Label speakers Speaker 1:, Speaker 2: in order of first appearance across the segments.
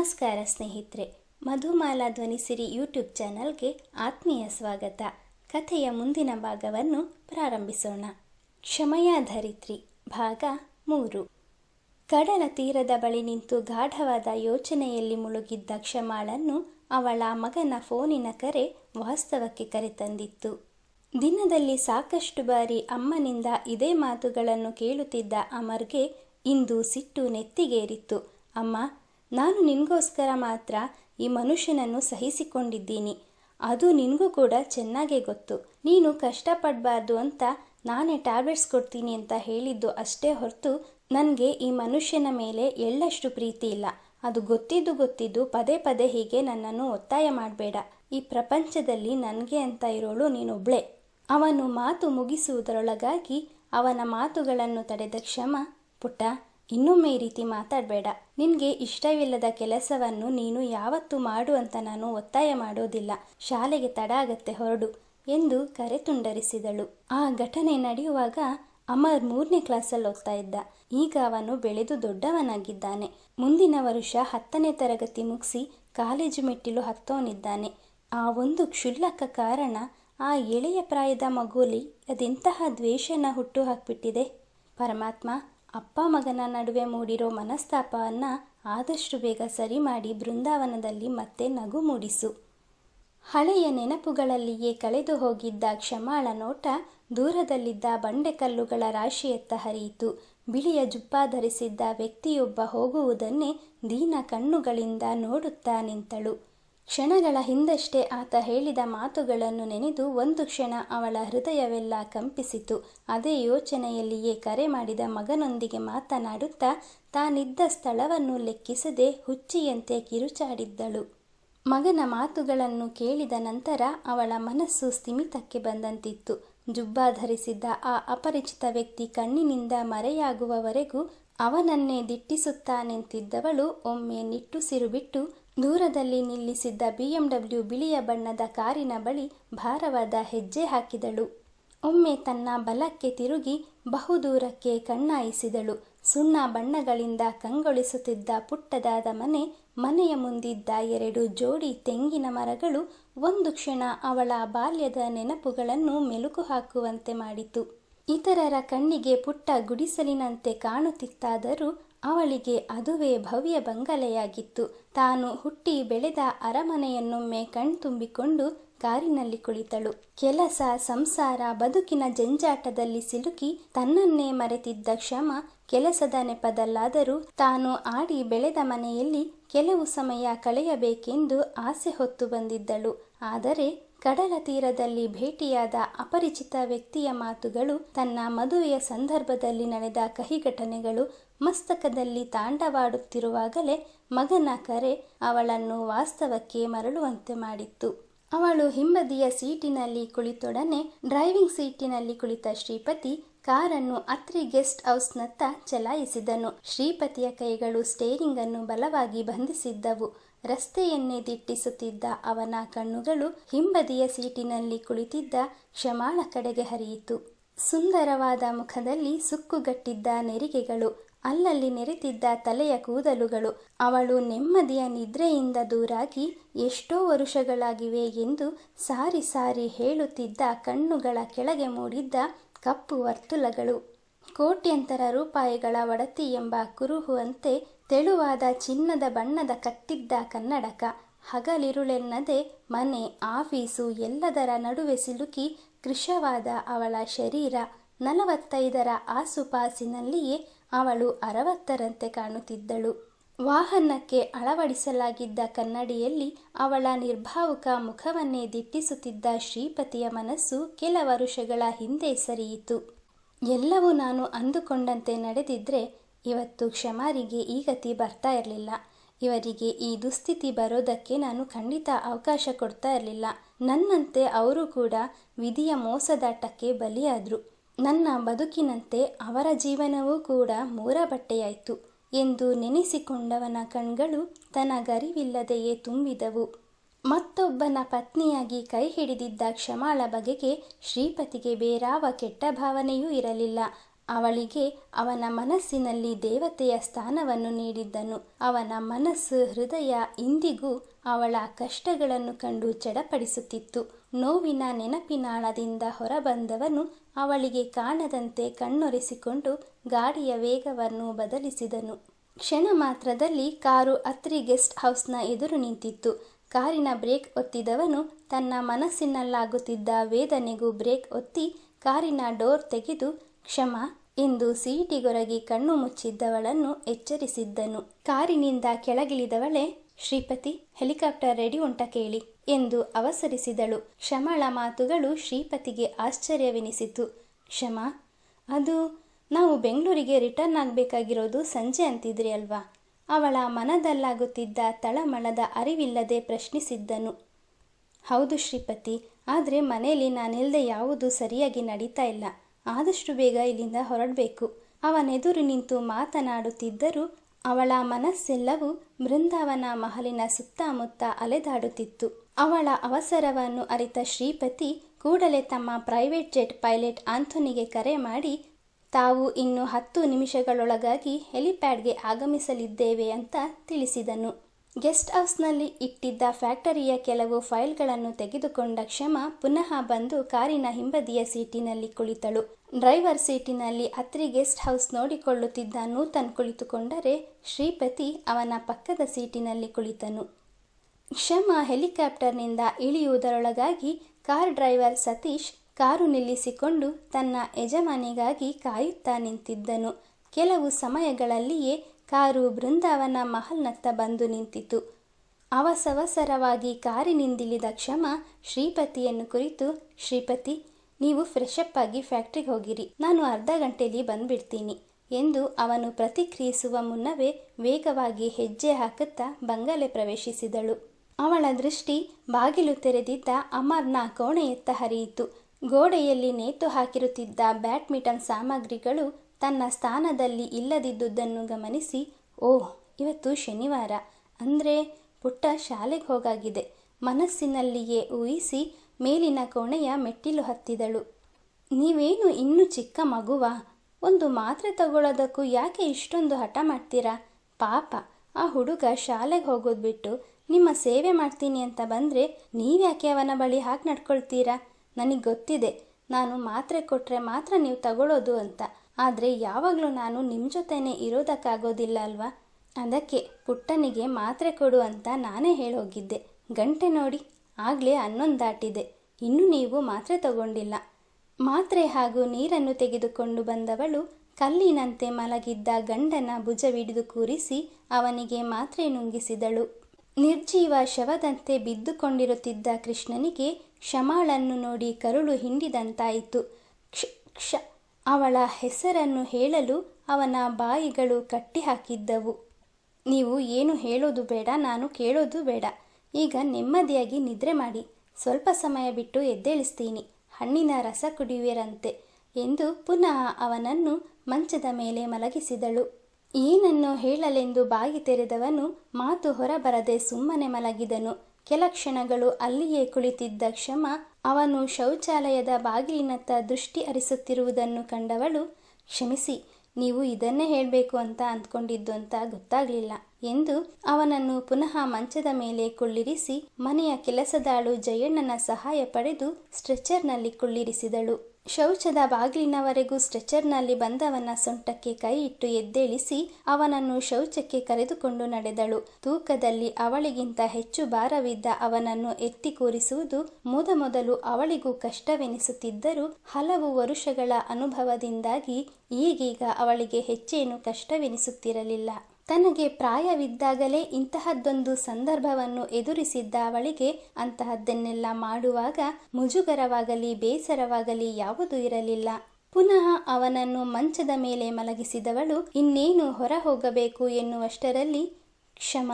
Speaker 1: ನಮಸ್ಕಾರ ಸ್ನೇಹಿತರೆ, ಮಧುಮಾಲಾ ಧ್ವನಿಸಿರಿ ಯೂಟ್ಯೂಬ್ ಚಾನಲ್ಗೆ ಆತ್ಮೀಯ ಸ್ವಾಗತ. ಕಥೆಯ ಮುಂದಿನ ಭಾಗವನ್ನು ಪ್ರಾರಂಭಿಸೋಣ. ಕ್ಷಮಯ ಧರಿತ್ರಿ, ಭಾಗ ಮೂರು. ಕಡಲ ತೀರದ ಬಳಿ ನಿಂತು ಗಾಢವಾದ ಯೋಚನೆಯಲ್ಲಿ ಮುಳುಗಿದ್ದ ಕ್ಷಮಾಳನ್ನು ಅವಳ ಮಗನ ಫೋನಿನ ಕರೆ ವಾಸ್ತವಕ್ಕೆ ಕರೆತಂದಿತ್ತು. ದಿನದಲ್ಲಿ ಸಾಕಷ್ಟು ಬಾರಿ ಅಮ್ಮನಿಂದ ಇದೇ ಮಾತುಗಳನ್ನು ಕೇಳುತ್ತಿದ್ದ ಅಮರ್ಗೆ ಇಂದು ಸಿಟ್ಟು ನೆತ್ತಿಗೇರಿತ್ತು. ಅಮ್ಮ ನಾನು ನಿನಗೋಸ್ಕರ ಮಾತ್ರ ಈ ಮನುಷ್ಯನನ್ನು ಸಹಿಸಿಕೊಂಡಿದ್ದೀನಿ. ಅದು ನಿನಗೂ ಕೂಡ ಚೆನ್ನಾಗೇ ಗೊತ್ತು. ನೀನು ಕಷ್ಟಪಡಬಾರ್ದು ಅಂತ ನಾನೇ ಟ್ಯಾಬ್ಲೆಟ್ಸ್ ಕೊಡ್ತೀನಿ ಅಂತ ಹೇಳಿದ್ದು ಅಷ್ಟೇ ಹೊರತು ನನಗೆ ಈ ಮನುಷ್ಯನ ಮೇಲೆ ಎಳ್ಳಷ್ಟು ಪ್ರೀತಿ ಇಲ್ಲ. ಅದು ಗೊತ್ತಿದ್ದು ಗೊತ್ತಿದ್ದು ಪದೇ ಪದೇ ಹೀಗೆ ನನ್ನನ್ನು ಒತ್ತಾಯ ಮಾಡಬೇಡ. ಈ ಪ್ರಪಂಚದಲ್ಲಿ ನನಗೆ ಅಂತ ಇರೋಳು ನೀನೊಬ್ಳೆ. ಅವನು ಮಾತು ಮುಗಿಸುವುದರೊಳಗಾಗಿ ಅವನ ಮಾತುಗಳನ್ನು ತಡೆದ ಕ್ಷಮ ಪುಟ್ಟ. ಇನ್ನೊಮ್ಮೆ ಈ ರೀತಿ ಮಾತಾಡಬೇಡ. ನಿನಗೆ ಇಷ್ಟವಿಲ್ಲದ ಕೆಲಸವನ್ನು ನೀನು ಯಾವತ್ತೂ ಮಾಡು ಅಂತ ನಾನು ಒತ್ತಾಯ ಮಾಡೋದಿಲ್ಲ. ಶಾಲೆಗೆ ತಡ ಆಗತ್ತೆ ಹೊರಡು ಎಂದು ಕರೆ ತುಂಡರಿಸಿದಳು. ಆ ಘಟನೆ ನಡೆಯುವಾಗ ಅಮರ್ ಮೂರನೇ ಕ್ಲಾಸಲ್ಲಿ ಓದ್ತಾ ಇದ್ದ. ಈಗ ಅವನು ಬೆಳೆದು ದೊಡ್ಡವನಾಗಿದ್ದಾನೆ. ಮುಂದಿನ ವರ್ಷ ಹತ್ತನೇ ತರಗತಿ ಮುಗಿಸಿ ಕಾಲೇಜು ಮೆಟ್ಟಿಲು ಹತ್ತೋನಿದ್ದಾನೆ. ಆ ಒಂದು ಕ್ಷುಲ್ಲಕ ಕಾರಣ ಆ ಎಳೆಯ ಪ್ರಾಯದ ಮಗುಲಿ ಅದೆಂತಹ ದ್ವೇಷನ ಹುಟ್ಟು ಹಾಕ್ಬಿಟ್ಟಿದೆ. ಪರಮಾತ್ಮ ಅಪ್ಪ ಮಗನ ನಡುವೆ ಮೂಡಿರೋ ಮನಸ್ತಾಪವನ್ನು ಆದಷ್ಟು ಬೇಗ ಸರಿ ಮಾಡಿ ಬೃಂದಾವನದಲ್ಲಿ ಮತ್ತೆ ನಗು ಮೂಡಿಸು. ಹಳೆಯ ನೆನಪುಗಳಲ್ಲಿಯೇ ಕಳೆದು ಹೋಗಿದ್ದ ಕ್ಷಮಾಳ ನೋಟ ದೂರದಲ್ಲಿದ್ದ ಬಂಡೆಕಲ್ಲುಗಳ ರಾಶಿಯತ್ತ ಹರಿಯಿತು. ಬಿಳಿಯ ಜುಪ್ಪ ಧರಿಸಿದ್ದ ವ್ಯಕ್ತಿಯೊಬ್ಬ ಹೋಗುವುದನ್ನೇ ದೀನ ಕಣ್ಣುಗಳಿಂದ ನೋಡುತ್ತಾ ನಿಂತಳು ಕ್ಷಣಗಳ ಹಿಂದಷ್ಟೇ ಆತ ಹೇಳಿದ ಮಾತುಗಳನ್ನು ನೆನೆದು ಒಂದು ಕ್ಷಣ ಅವಳ ಹೃದಯವೆಲ್ಲ ಕಂಪಿಸಿತು. ಅದೇ ಯೋಚನೆಯಲ್ಲಿಯೇ ಕರೆ ಮಾಡಿದ ಮಗನೊಂದಿಗೆ ಮಾತನಾಡುತ್ತಾ ತಾನಿದ್ದ ಸ್ಥಳವನ್ನು ಲೆಕ್ಕಿಸದೆ ಹುಚ್ಚಿಯಂತೆ ಕಿರುಚಾಡಿದ್ದಳು. ಮಗನ ಮಾತುಗಳನ್ನು ಕೇಳಿದ ನಂತರ ಅವಳ ಮನಸ್ಸು ಸ್ಥಿಮಿತಕ್ಕೆ ಬಂದಂತಿತ್ತು. ಜುಬ್ಬಾ ಧರಿಸಿದ್ದ ಆ ಅಪರಿಚಿತ ವ್ಯಕ್ತಿ ಕಣ್ಣಿನಿಂದ ಮರೆಯಾಗುವವರೆಗೂ ಅವನನ್ನೇ ದಿಟ್ಟಿಸುತ್ತಾ ನಿಂತಿದ್ದವಳು ಒಮ್ಮೆ ನಿಟ್ಟುಸಿರು ಬಿಟ್ಟು ದೂರದಲ್ಲಿ ನಿಲ್ಲಿಸಿದ್ದ ಬಿಎಂಡಬ್ಲ್ಯೂ ಬಿಳಿಯ ಬಣ್ಣದ ಕಾರಿನ ಬಳಿ ಭಾರವಾದ ಹೆಜ್ಜೆ ಹಾಕಿದಳು. ಒಮ್ಮೆ ತನ್ನ ಬಲಕ್ಕೆ ತಿರುಗಿ ಬಹುದೂರಕ್ಕೆ ಕಣ್ಣಾಯಿಸಿದಳು. ಸುಣ್ಣ ಬಣ್ಣಗಳಿಂದ ಕಂಗೊಳಿಸುತ್ತಿದ್ದ ಪುಟ್ಟದಾದ ಮನೆ, ಮನೆಯ ಮುಂದಿದ್ದ ಎರಡು ಜೋಡಿ ತೆಂಗಿನ ಮರಗಳು, ಒಂದು ಕ್ಷಣ ಅವಳ ಬಾಲ್ಯದ ನೆನಪುಗಳನ್ನು ಮೆಲುಕು ಹಾಕುವಂತೆ ಮಾಡಿತು. ಇತರರ ಕಣ್ಣಿಗೆ ಪುಟ್ಟ ಗುಡಿಸಲಿನಂತೆ ಕಾಣುತ್ತಿತ್ತಾದರೂ ಅವಳಿಗೆ ಅದುವೇ ಭವ್ಯ ಬಂಗಲೆಯಾಗಿತ್ತು. ತಾನು ಹುಟ್ಟಿ ಬೆಳೆದ ಅರಮನೆಯನ್ನೊಮ್ಮೆ ಕಣ್ತುಂಬಿಕೊಂಡು ಕಾರಿನಲ್ಲಿ ಕುಳಿತಳು. ಕೆಲಸ, ಸಂಸಾರ, ಬದುಕಿನ ಜಂಜಾಟದಲ್ಲಿ ಸಿಲುಕಿ ತನ್ನನ್ನೇ ಮರೆತಿದ್ದ ಕ್ಷಮ ಕೆಲಸದ ನೆಪದಲ್ಲಾದರೂ ತಾನು ಆಡಿ ಬೆಳೆದ ಮನೆಯಲ್ಲಿ ಕೆಲವು ಸಮಯ ಕಳೆಯಬೇಕೆಂದು ಆಸೆ ಹೊತ್ತು ಬಂದಿದ್ದಳು. ಆದರೆ ಕಡಲ ತೀರದಲ್ಲಿ ಭೇಟಿಯಾದ ಅಪರಿಚಿತ ವ್ಯಕ್ತಿಯ ಮಾತುಗಳು, ತನ್ನ ಮದುವೆಯ ಸಂದರ್ಭದಲ್ಲಿ ನಡೆದ ಕಹಿ ಘಟನೆಗಳು ಮಸ್ತಕದಲ್ಲಿ ತಾಂಡವಾಡುತ್ತಿರುವಾಗಲೇ ಮಗನ ಕರೆ ಅವಳನ್ನು ವಾಸ್ತವಕ್ಕೆ ಮರಳುವಂತೆ ಮಾಡಿತ್ತು. ಅವಳು ಹಿಂಬದಿಯ ಸೀಟಿನಲ್ಲಿ ಕುಳಿತೊಡನೆ ಡ್ರೈವಿಂಗ್ ಸೀಟಿನಲ್ಲಿ ಕುಳಿತ ಶ್ರೀಪತಿ ಕಾರನ್ನು ಅತ್ರಿ ಗೆಸ್ಟ್ ಹೌಸ್ನತ್ತ ಚಲಾಯಿಸಿದನು. ಶ್ರೀಪತಿಯ ಕೈಗಳು ಸ್ಟೇರಿಂಗ್ ಅನ್ನು ಬಲವಾಗಿ ಬಂಧಿಸಿದ್ದವು. ರಸ್ತೆಯನ್ನೇ ದಿಟ್ಟಿಸುತ್ತಿದ್ದ ಅವನ ಕಣ್ಣುಗಳು ಹಿಂಬದಿಯ ಸೀಟಿನಲ್ಲಿ ಕುಳಿತಿದ್ದ ಕ್ಷಮಾಳ ಕಡೆಗೆ ಹರಿಯಿತು. ಸುಂದರವಾದ ಮುಖದಲ್ಲಿ ಸುಕ್ಕುಗಟ್ಟಿದ್ದ ನೆರಿಗೆಗಳು, ಅಲ್ಲಲ್ಲಿ ನೆರೆತಿದ್ದ ತಲೆಯ ಕೂದಲುಗಳು, ಅವಳು ನೆಮ್ಮದಿಯ ನಿದ್ರೆಯಿಂದ ದೂರಾಗಿ ಎಷ್ಟೋ ವರುಷಗಳಾಗಿವೆ ಎಂದು ಸಾರಿ ಸಾರಿ ಹೇಳುತ್ತಿದ್ದ ಕಣ್ಣುಗಳ ಕೆಳಗೆ ಮೂಡಿದ್ದ ಕಪ್ಪು ವರ್ತುಲಗಳು. ಕೋಟ್ಯಂತರ ರೂಪಾಯಿಗಳ ಒಡತಿ ಎಂಬ ಕುರುಹುವಂತೆ ತೆಳುವಾದ ಚಿನ್ನದ ಬಣ್ಣದ ಕಟ್ಟಿದ್ದ ಕನ್ನಡಕ. ಹಗಲಿರುಳೆನ್ನದೆ ಮನೆ, ಆಫೀಸು ಎಲ್ಲದರ ನಡುವೆ ಸಿಲುಕಿ ಕೃಶವಾದ ಅವಳ ಶರೀರ ನಲವತ್ತೈದರ ಆಸುಪಾಸಿನಲ್ಲಿಯೇ ಅವಳು ಅರವತ್ತರಂತೆ ಕಾಣುತ್ತಿದ್ದಳು. ವಾಹನಕ್ಕೆ ಅಳವಡಿಸಲಾಗಿದ್ದ ಕನ್ನಡಿಯಲ್ಲಿ ಅವಳ ನಿರ್ಭಾವುಕ ಮುಖವನ್ನೇ ದಿಟ್ಟಿಸುತ್ತಿದ್ದ ಶ್ರೀಪತಿಯ ಮನಸ್ಸು ಕೆಲ ವರುಷಗಳ ಹಿಂದೆ ಸರಿಯಿತು. ಎಲ್ಲವೂ ನಾನು ಅಂದುಕೊಂಡಂತೆ ನಡೆದಿದ್ದರೆ ಇವತ್ತು ಕ್ಷಮಾರಿಗೆ ಈ ಗತಿ ಬರ್ತಾ ಇರಲಿಲ್ಲ. ಇವರಿಗೆ ಈ ದುಸ್ಥಿತಿ ಬರೋದಕ್ಕೆ ನಾನು ಖಂಡಿತ ಅವಕಾಶ ಕೊಡ್ತಾ ಇರಲಿಲ್ಲ. ನನ್ನಂತೆ ಅವರು ಕೂಡ ವಿಧಿಯ ಮೋಸದಾಟಕ್ಕೆ ಬಲಿಯಾದರು. ನನ್ನ ಬದುಕಿನಂತೆ ಅವರ ಜೀವನವೂ ಕೂಡ ಮೂರ ಬಟ್ಟೆಯಾಯಿತು ಎಂದು ನೆನೆಸಿಕೊಂಡವನ ಕಣ್ಗಳು ತನಗರಿವಿಲ್ಲದೆಯೇ ತುಂಬಿದವು. ಮತ್ತೊಬ್ಬನ ಪತ್ನಿಯಾಗಿ ಕೈ ಹಿಡಿದಿದ್ದ ಕ್ಷಮಾಳ ಬಗೆಗೆ ಶ್ರೀಪತಿಗೆ ಬೇರಾವ ಕೆಟ್ಟ ಭಾವನೆಯೂ ಇರಲಿಲ್ಲ. ಅವಳಿಗೆ ಅವನ ಮನಸ್ಸಿನಲ್ಲಿ ದೇವತೆಯ ಸ್ಥಾನವನ್ನು ನೀಡಿದ್ದನು. ಅವನ ಮನಸ್ಸು ಹೃದಯ ಇಂದಿಗೂ ಅವಳ ಕಷ್ಟಗಳನ್ನು ಕಂಡು ಚಡಪಡಿಸುತ್ತಿತ್ತು. ನೋವಿನ ನೆನಪಿನಾಳದಿಂದ ಹೊರಬಂದವನು ಅವಳಿಗೆ ಕಾಣದಂತೆ ಕಣ್ಣೊರೆಸಿಕೊಂಡು ಗಾಡಿಯ ವೇಗವನ್ನು ಬದಲಿಸಿದನು. ಕ್ಷಣ ಮಾತ್ರದಲ್ಲಿ ಕಾರು ಅತ್ರಿ ಗೆಸ್ಟ್ ಹೌಸ್ನ ಎದುರು ನಿಂತಿತ್ತು. ಕಾರಿನ ಬ್ರೇಕ್ ಒತ್ತಿದವನು ತನ್ನ ಮನಸ್ಸಿನಲ್ಲಾಗುತ್ತಿದ್ದ ವೇದನೆಗೂ ಬ್ರೇಕ್ ಒತ್ತಿ ಕಾರಿನ ಡೋರ್ ತೆಗೆದು, ಕ್ಷಮ ಎಂದು ಸೀಟಿಗೊರಗಿ ಕಣ್ಣು ಮುಚ್ಚಿದ್ದವಳನ್ನು ಎಚ್ಚರಿಸಿದ್ದನು. ಕಾರಿನಿಂದ ಕೆಳಗಿಳಿದವಳೆ, ಶ್ರೀಪತಿ, ಹೆಲಿಕಾಪ್ಟರ್ ರೆಡಿ ಉಂಟ ಕೇಳಿ ಎಂದು ಅವಸರಿಸಿದಳು. ಕ್ಷಮಳ ಮಾತುಗಳು ಶ್ರೀಪತಿಗೆ ಆಶ್ಚರ್ಯವೆನಿಸಿತು. ಕ್ಷಮ? ಅದು ನಾವು ಬೆಂಗಳೂರಿಗೆ ರಿಟರ್ನ್ ಆಗಬೇಕಾಗಿರೋದು ಸಂಜೆ ಅಂತಿದ್ರಿ ಅಲ್ವಾ? ಅವಳ ಮನದಲ್ಲಾಗುತ್ತಿದ್ದ ತಳಮಳದ ಅರಿವಿಲ್ಲದೆ ಪ್ರಶ್ನಿಸಿದ್ದನು. ಹೌದು ಶ್ರೀಪತಿ, ಆದರೆ ಮನೆಯಲ್ಲಿ ನಾನಿಲ್ಲದೆ ಯಾವುದೂ ಸರಿಯಾಗಿ ನಡೀತಾ ಇಲ್ಲ. ಆದಷ್ಟು ಬೇಗ ಇಲ್ಲಿಂದ ಹೊರಡಬೇಕು. ಅವನೆದುರು ನಿಂತು ಮಾತನಾಡುತ್ತಿದ್ದರೂ ಅವಳ ಮನಸ್ಸೆಲ್ಲವೂ ಬೃಂದಾವನ ಮಹಲಿನ ಸುತ್ತಮುತ್ತ ಅಲೆದಾಡುತ್ತಿತ್ತು. ಅವಳ ಅವಸರವನ್ನು ಅರಿತ ಶ್ರೀಪತಿ ಕೂಡಲೇ ತಮ್ಮ ಪ್ರೈವೇಟ್ ಜೆಟ್ ಪೈಲಟ್ ಆಂಥೋನಿಗೆ ಕರೆ ಮಾಡಿ ತಾವು ಇನ್ನು ಹತ್ತು ನಿಮಿಷಗಳೊಳಗಾಗಿ ಹೆಲಿಪ್ಯಾಡ್ಗೆ ಆಗಮಿಸಲಿದ್ದೇವೆ ಅಂತ ತಿಳಿಸಿದನು. ಗೆಸ್ಟ್ ಹೌಸ್ನಲ್ಲಿ ಇಟ್ಟಿದ್ದ ಫ್ಯಾಕ್ಟರಿಯ ಕೆಲವು ಫೈಲ್ಗಳನ್ನು ತೆಗೆದುಕೊಂಡ ಕ್ಷಮ ಪುನಃ ಬಂದು ಕಾರಿನ ಹಿಂಬದಿಯ ಸೀಟಿನಲ್ಲಿ ಕುಳಿತಳು. ಡ್ರೈವರ್ ಸೀಟಿನಲ್ಲಿ ಅತ್ರಿ ಗೆಸ್ಟ್ ಹೌಸ್ ನೋಡಿಕೊಳ್ಳುತ್ತಿದ್ದ ನೂತನ್ ಕುಳಿತುಕೊಂಡರೆ ಶ್ರೀಪತಿ ಅವನ ಪಕ್ಕದ ಸೀಟಿನಲ್ಲಿ ಕುಳಿತನು. ಕ್ಷಮ ಹೆಲಿಕಾಪ್ಟರ್ನಿಂದ ಇಳಿಯುವುದರೊಳಗಾಗಿ ಕಾರ್ ಡ್ರೈವರ್ ಸತೀಶ್ ಕಾರು ನಿಲ್ಲಿಸಿಕೊಂಡು ತನ್ನ ಯಜಮಾನಿಗಾಗಿ ಕಾಯುತ್ತಾ ನಿಂತಿದ್ದನು. ಕೆಲವು ಸಮಯಗಳಲ್ಲಿಯೇ ಕಾರು ಬೃಂದಾವನ ಮಹಲ್ನತ್ತ ಬಂದು ನಿಂತಿತು. ಅವಸವಸರವಾಗಿ ಕಾರಿನಿಂದಿಳಿದ ಕ್ಷಮ ಶ್ರೀಪತಿಯನ್ನು ಕುರಿತು, ಶ್ರೀಪತಿ, ನೀವು ಫ್ರೆಶ್ ಅಪ್ ಆಗಿ ಫ್ಯಾಕ್ಟ್ರಿಗೆ ಹೋಗಿರಿ. ನಾನು ಅರ್ಧ ಗಂಟೆಯಲ್ಲಿ ಬಂದ್ಬಿಡ್ತೀನಿ ಎಂದು ಅವನು ಪ್ರತಿಕ್ರಿಯಿಸುವ ಮುನ್ನವೇ ವೇಗವಾಗಿ ಹೆಜ್ಜೆ ಹಾಕುತ್ತಾ ಬಂಗಲೆ ಪ್ರವೇಶಿಸಿದಳು. ಅವಳ ದೃಷ್ಟಿ ಬಾಗಿಲು ತೆರೆದಿದ್ದ ಅಮರ್ನ ಕೋಣೆಯತ್ತ ಹರಿಯಿತು. ಗೋಡೆಯಲ್ಲಿ ನೇತು ಹಾಕಿರುತ್ತಿದ್ದ ಬ್ಯಾಡ್ಮಿಂಟನ್ ಸಾಮಗ್ರಿಗಳು ತನ್ನ ಸ್ಥಾನದಲ್ಲಿ ಇಲ್ಲದಿದ್ದುದನ್ನು ಗಮನಿಸಿ, ಓಹ್, ಇವತ್ತು ಶನಿವಾರ. ಅಂದರೆ ಪುಟ್ಟ ಶಾಲೆಗೆ ಹೋಗಾಗಿದೆ. ಮನಸ್ಸಿನಲ್ಲಿಯೇ ಊಹಿಸಿ ಮೇಲಿನ ಕೋಣೆಯ ಮೆಟ್ಟಿಲು ಹತ್ತಿದಳು. ನೀವೇನು ಇನ್ನೂ ಚಿಕ್ಕ ಮಗುವಾ? ಒಂದು ಮಾತ್ರೆ ತಗೊಳ್ಳೋದಕ್ಕೂ ಯಾಕೆ ಇಷ್ಟೊಂದು ಹಠ ಮಾಡ್ತೀರಾ? ಪಾಪ, ಆ ಹುಡುಗ ಶಾಲೆಗೆ ಹೋಗೋದು ಬಿಟ್ಟು ನಿಮ್ಮ ಸೇವೆ ಮಾಡ್ತೀನಿ ಅಂತ ಬಂದರೆ ನೀವ್ಯಾಕೆ ಅವನ ಬಳಿ ಹಾಕಿ ನಡ್ಕೊಳ್ತೀರಾ? ನನಗೆ ಗೊತ್ತಿದೆ. ನಾನು ಮಾತ್ರೆ ಕೊಟ್ಟರೆ ಮಾತ್ರ ನೀವು ತಗೊಳ್ಳೋದು ಅಂತ. ಆದರೆ ಯಾವಾಗಲೂ ನಾನು ನಿಮ್ಮ ಜೊತೆನೇ ಇರೋದಕ್ಕಾಗೋದಿಲ್ಲ ಅಲ್ವಾ? ಅದಕ್ಕೆ ಪುಟ್ಟನಿಗೆ ಮಾತ್ರೆ ಕೊಡು ಅಂತ ನಾನೇ ಹೇಳೋಗಿದ್ದೆ. ಗಂಟೆ ನೋಡಿ, ಆಗಲೇ ಹನ್ನೊಂದು ದಾಟಿದೆ. ಇನ್ನೂ ನೀವು ಮಾತ್ರೆ ತಗೊಂಡಿಲ್ಲ. ಮಾತ್ರೆ ಹಾಗೂ ನೀರನ್ನು ತೆಗೆದುಕೊಂಡು ಬಂದವಳು ಕಲ್ಲಿನಂತೆ ಮಲಗಿದ್ದ ಗಂಡನ ಭುಜವಿಡಿದು ಕೂರಿಸಿ ಅವನಿಗೆ ಮಾತ್ರೆ ನುಂಗಿಸಿದಳು. ನಿರ್ಜೀವ ಶವದಂತೆ ಬಿದ್ದುಕೊಂಡಿರುತ್ತಿದ್ದ ಕೃಷ್ಣನಿಗೆ ಕ್ಷಮಾಳನ್ನು ನೋಡಿ ಕರುಳು ಹಿಂಡಿದಂತಾಯಿತು. ಕ್ಷ ಕ್ಷ, ಅವಳ ಹೆಸರನ್ನು ಹೇಳಲು ಅವನ ಬಾಯಿಗಳು ಕಟ್ಟಿಹಾಕಿದ್ದವು. ನೀವು ಏನು ಹೇಳೋದು ಬೇಡ, ನಾನು ಕೇಳೋದು ಬೇಡ. ಈಗ ನೆಮ್ಮದಿಯಾಗಿ ನಿದ್ರೆ ಮಾಡಿ. ಸ್ವಲ್ಪ ಸಮಯ ಬಿಟ್ಟು ಎದ್ದೇಳಿಸ್ತೀನಿ. ಹಣ್ಣಿನ ರಸ ಕುಡಿಯುವಿರಂತೆ ಎಂದು ಪುನಃ ಅವನನ್ನು ಮಂಚದ ಮೇಲೆ ಮಲಗಿಸಿದಳು. ಏನನ್ನು ಹೇಳಲೆಂದು ಬಾಗಿ ತೆರೆದವನು ಮಾತು ಹೊರಬರದೆ ಸುಮ್ಮನೆ ಮಲಗಿದನು. ಕೆಲ ಕ್ಷಣಗಳು ಅಲ್ಲಿಯೇ ಕುಳಿತಿದ್ದ ಕ್ಷಮ ಅವನು ಶೌಚಾಲಯದ ಬಾಗಿಲಿನತ್ತ ದೃಷ್ಟಿ ಹರಿಸುತ್ತಿರುವುದನ್ನು ಕಂಡವಳು, ಕ್ಷಮಿಸಿ, ನೀವು ಇದನ್ನೇ ಹೇಳಬೇಕು ಅಂತ ಅಂದ್ಕೊಂಡಿದ್ದು ಅಂತ ಗೊತ್ತಾಗಲಿಲ್ಲ ಎಂದು ಅವನನ್ನು ಪುನಃ ಮಂಚದ ಮೇಲೆ ಕುಳ್ಳಿರಿಸಿ ಮನೆಯ ಕೆಲಸದಾಳು ಜಯಣ್ಣನ ಸಹಾಯ ಪಡೆದು ಸ್ಟ್ರೆಚರ್ನಲ್ಲಿ ಕುಳ್ಳಿರಿಸಿದಳು. ಶೌಚದ ಬಾಗಿಲಿನವರೆಗೂ ಸ್ಟ್ರೆಚರ್ನಲ್ಲಿ ಬಂದವನ ಸೊಂಟಕ್ಕೆ ಕೈ ಇಟ್ಟು ಎದ್ದೇಳಿಸಿ ಅವನನ್ನು ಶೌಚಕ್ಕೆ ಕರೆದುಕೊಂಡು ನಡೆದಳು. ತೂಕದಲ್ಲಿ ಅವಳಿಗಿಂತ ಹೆಚ್ಚು ಭಾರವಿದ್ದ ಅವನನ್ನು ಎತ್ತಿ ಕೂರಿಸುವುದು ಮೊದಮೊದಲು ಅವಳಿಗೂ ಕಷ್ಟವೆನಿಸುತ್ತಿದ್ದರೂ ಹಲವು ವರುಷಗಳ ಅನುಭವದಿಂದಾಗಿ ಈಗೀಗ ಅವಳಿಗೆ ಹೆಚ್ಚೇನು ಕಷ್ಟವೆನಿಸುತ್ತಿರಲಿಲ್ಲ. ತನಗೆ ಪ್ರಾಯವಿದ್ದಾಗಲೇ ಇಂತಹದ್ದೊಂದು ಸಂದರ್ಭವನ್ನು ಎದುರಿಸಿದ್ದ ಅವಳಿಗೆ ಅಂತಹದ್ದನ್ನೆಲ್ಲ ಮಾಡುವಾಗ ಮುಜುಗರವಾಗಲಿ, ಬೇಸರವಾಗಲಿ ಯಾವುದು ಇರಲಿಲ್ಲ. ಪುನಃ ಅವನನ್ನು ಮಂಚದ ಮೇಲೆ ಮಲಗಿಸಿದವಳು, ಇನ್ನೇನು ಹೊರ ಹೋಗಬೇಕು ಎನ್ನುವಷ್ಟರಲ್ಲಿ ಕ್ಷಮ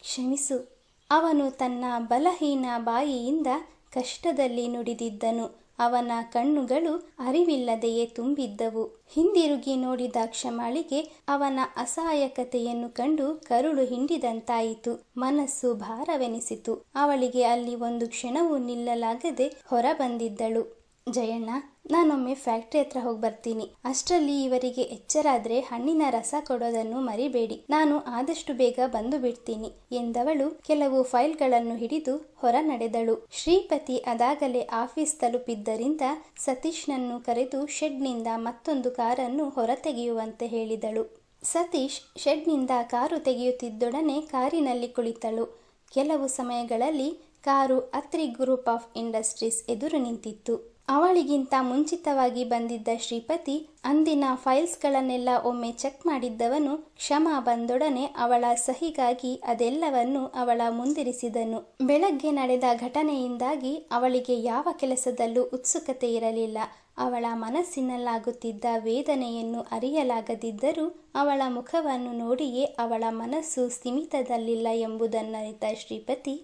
Speaker 1: ಕ್ಷಮಿಸು. ಅವನು ತನ್ನ ಬಲಹೀನ ಬಾಯಿಯಿಂದ ಕಷ್ಟದಲ್ಲಿ ನುಡಿದಿದ್ದನು. ಅವನ ಕಣ್ಣುಗಳು ಅರಿವಿಲ್ಲದೆಯೇ ತುಂಬಿದ್ದವು. ಹಿಂದಿರುಗಿ ನೋಡಿದ ಕ್ಷಮಾಳಿಗೆ ಅವನ ಅಸಹಾಯಕತೆಯನ್ನು ಕಂಡು ಕರುಳು ಹಿಂಡಿದಂತಾಯಿತು. ಮನಸ್ಸು ಭಾರವೆನಿಸಿತು. ಅವಳಿಗೆ ಅಲ್ಲಿ ಒಂದು ಕ್ಷಣವೂ ನಿಲ್ಲಲಾಗದೆ ಹೊರಬಂದಿದ್ದಳು. ಜಯಣ್ಣ, ನಾನೊಮ್ಮೆ ಫ್ಯಾಕ್ಟ್ರಿ ಹತ್ರ ಹೋಗಿ ಬರ್ತೀನಿ. ಅಷ್ಟರಲ್ಲಿ ಇವರಿಗೆ ಎಚ್ಚರಾದ್ರೆ ಹಣ್ಣಿನ ರಸ ಕೊಡೋದನ್ನು ಮರಿಬೇಡಿ. ನಾನು ಆದಷ್ಟು ಬೇಗ ಬಂದು ಬಿಡ್ತೀನಿ ಎಂದವಳು ಕೆಲವು ಫೈಲ್ಗಳನ್ನು ಹಿಡಿದು ಹೊರ ನಡೆದಳು ಶ್ರೀಪತಿ ಅದಾಗಲೇ ಆಫೀಸ್ ತಲುಪಿದ್ದರಿಂದ ಸತೀಶ್ನನ್ನು ಕರೆದು ಶೆಡ್ನಿಂದ ಮತ್ತೊಂದು ಕಾರನ್ನು ಹೊರತೆಗೆಯುವಂತೆ ಹೇಳಿದಳು. ಸತೀಶ್ ಶೆಡ್ನಿಂದ ಕಾರು ತೆಗೆಯುತ್ತಿದ್ದೊಡನೆ ಕಾರಿನಲ್ಲಿ ಕುಳಿತಳು. ಕೆಲವು ಸಮಯಗಳಲ್ಲಿ car Atri group of industries ಎದುರು ನಿಂತಿತ್ತು. ಅವಳಿಗಿಂತ ಮುಂಚಿತವಾಗಿ ಬಂದಿದ್ದ ಶ್ರೀಪತಿ ಅಂದಿನ ಫೈಲ್ಸ್ಗಳನ್ನೆಲ್ಲ ಒಮ್ಮೆ ಚೆಕ್ ಮಾಡಿದ್ದವನು ಕ್ಷಮ ಬಂದೊಡನೆ ಅವಳ ಸಹಿಗಾಗಿ ಅದೆಲ್ಲವನ್ನು ಅವಳ ಮುಂದಿರಿಸಿದನು. ಬೆಳಗ್ಗೆ ನಡೆದ ಘಟನೆಯಿಂದಾಗಿ ಅವಳಿಗೆ ಯಾವ ಕೆಲಸದಲ್ಲೂ ಉತ್ಸುಕತೆ ಇರಲಿಲ್ಲ. ಅವಳ ಮನಸ್ಸಿನಲ್ಲಾಗುತ್ತಿದ್ದ ವೇದನೆಯನ್ನು ಅರಿಯಲಾಗದಿದ್ದರೂ ಅವಳ ಮುಖವನ್ನು ನೋಡಿಯೇ ಅವಳ ಮನಸ್ಸು ಸ್ಥಿಮಿತದಲ್ಲಿಲ್ಲ ಎಂಬುದನ್ನರಿತ ಶ್ರೀಪತಿ,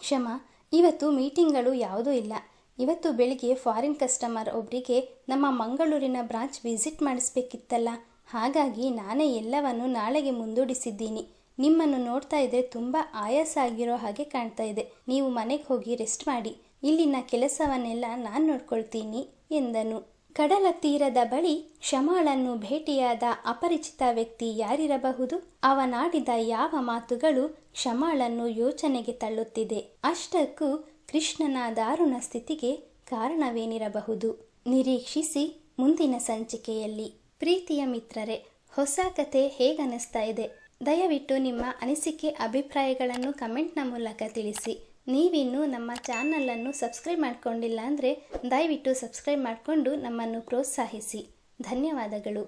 Speaker 1: ಕ್ಷಮ, ಇವತ್ತು ಮೀಟಿಂಗ್ಗಳು ಯಾವುದೂ ಇಲ್ಲ. ಇವತ್ತು ಬೆಳಿಗ್ಗೆ ಫಾರಿನ್ ಕಸ್ಟಮರ್ ಒಬ್ಬರಿಗೆ ನಮ್ಮ ಮಂಗಳೂರಿನ ಬ್ರಾಂಚ್ ವಿಸಿಟ್ ಮಾಡಿಸ್ಬೇಕಿತ್ತಲ್ಲ? ಹಾಗಾಗಿ ನಾನೇ ಎಲ್ಲವನ್ನು ನಾಳೆಗೆ ಮುಂದೂಡಿಸಿದ್ದೀನಿ. ನಿಮ್ಮನ್ನು ನೋಡ್ತಾ ಇದ್ರೆ ತುಂಬ ಆಯಾಸ ಆಗಿರೋ ಹಾಗೆ ಕಾಣ್ತಾ ಇದೆ. ನೀವು ಮನೆಗೆ ಹೋಗಿ ರೆಸ್ಟ್ ಮಾಡಿ. ಇಲ್ಲಿನ ಕೆಲಸವನ್ನೆಲ್ಲ ನಾನು ನೋಡ್ಕೊಳ್ತೀನಿ, ಎಂದನು. ಕಡಲ ತೀರದ ಬಳಿ ಕ್ಷಮಾಳನ್ನು ಭೇಟಿಯಾದ ಅಪರಿಚಿತ ವ್ಯಕ್ತಿ ಯಾರಿರಬಹುದು? ಅವನಾಡಿದ ಯಾವ ಮಾತುಗಳು ಕ್ಷಮಾಳನ್ನು ಯೋಚನೆಗೆ ತಳ್ಳುತ್ತಿದೆ? ಅಷ್ಟಕ್ಕೂ ಕೃಷ್ಣನ ದಾರುಣ ಸ್ಥಿತಿಗೆ ಕಾರಣವೇನಿರಬಹುದು? ನಿರೀಕ್ಷಿಸಿ ಮುಂದಿನ ಸಂಚಿಕೆಯಲ್ಲಿ. ಪ್ರೀತಿಯ ಮಿತ್ರರೇ, ಹೊಸ ಕಥೆ ಹೇಗನ್ನಿಸ್ತಾ ಇದೆ? ದಯವಿಟ್ಟು ನಿಮ್ಮ ಅನಿಸಿಕೆ, ಅಭಿಪ್ರಾಯಗಳನ್ನು ಕಮೆಂಟ್ನ ಮೂಲಕ ತಿಳಿಸಿ. ನೀವಿನ್ನು ನಮ್ಮ ಚಾನಲನ್ನು ಸಬ್ಸ್ಕ್ರೈಬ್ ಮಾಡಿಕೊಂಡಿಲ್ಲ ಅಂದರೆ ದಯವಿಟ್ಟು ಸಬ್ಸ್ಕ್ರೈಬ್ ಮಾಡಿಕೊಂಡು ನಮ್ಮನ್ನು ಪ್ರೋತ್ಸಾಹಿಸಿ. ಧನ್ಯವಾದಗಳು.